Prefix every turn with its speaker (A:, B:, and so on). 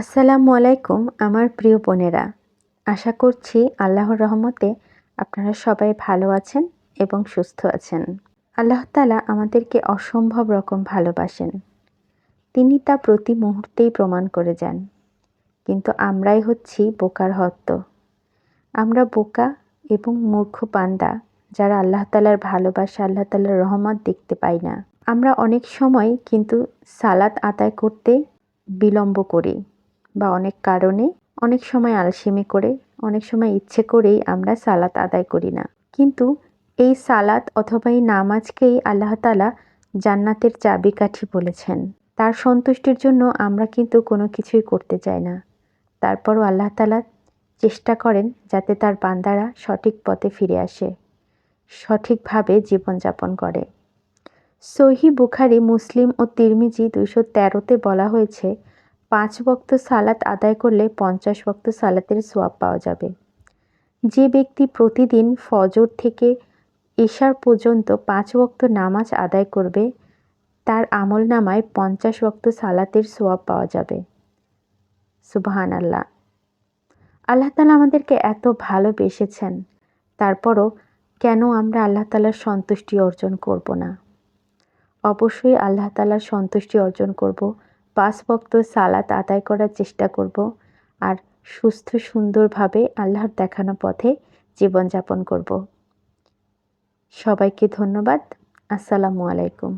A: আসসালামু আলাইকুম, আমার প্রিয় বোনেরা। আশা করছি আল্লাহর রহমতে আপনারা সবাই ভালো আছেন এবং সুস্থ আছেন। আল্লাহ তালা আমাদেরকে অসম্ভব রকম ভালোবাসেন। তিনি তা প্রতি মুহূর্তেই প্রমাণ করে যান। কিন্তু আমরাই হচ্ছি বোকার হত্য আমরা বোকা এবং মূর্খ পান্দা যারা আল্লাহ তালার ভালোবাসা, আল্লাহ তালার রহমত দেখতে পাই না। আমরা অনেক সময় কিন্তু সালাত আদায় করতে বিলম্ব করি। বা অনেক কারণে অনেক সময় আলসেমি করে, অনেক সময় ইচ্ছে করেই আমরা সালাত আদায় করি না। কিন্তু এই সালাত অথবা এই নামাজকেই আল্লাহ তালা জান্নাতের চাবিকাঠি বলেছেন। তার সন্তুষ্টির জন্য আমরা কিন্তু কোনো কিছুই করতে চাই না। তারপরও আল্লাহ তালা চেষ্টা করেন যাতে তার বান্দারা সঠিক পথে ফিরে আসে, সঠিকভাবে জীবনযাপন করে। সহি বুখারি, মুসলিম ও তিরমিজি দুইশো তেরোতে বলা হয়েছে পাঁচ বক্ত সালাত আদায় করলে পঞ্চাশ বক্ত সালাতের সোয়াব পাওয়া যাবে। যে ব্যক্তি প্রতিদিন ফজর থেকে এশার পর্যন্ত পাঁচ বক্ত নামাজ আদায় করবে, তার আমল নামায় পঞ্চাশ বক্ত সালাতের সোয়াব পাওয়া যাবে। সুবাহান আল্লাহ আল্লাহ তালা আমাদেরকে এত ভালোবেসেছেন, তারপরও কেন আমরা আল্লাহ তালার সন্তুষ্টি অর্জন করব না? অবশ্যই আল্লাহ তালার সন্তুষ্টি অর্জন করব পাঁচ বক্ত সালাত আদায় করার চেষ্টা করব আর সুস্থ, সুন্দরভাবে আল্লাহর দেখানো পথে জীবনযাপন করব। সবাইকে ধন্যবাদ। আসসালামু আলাইকুম।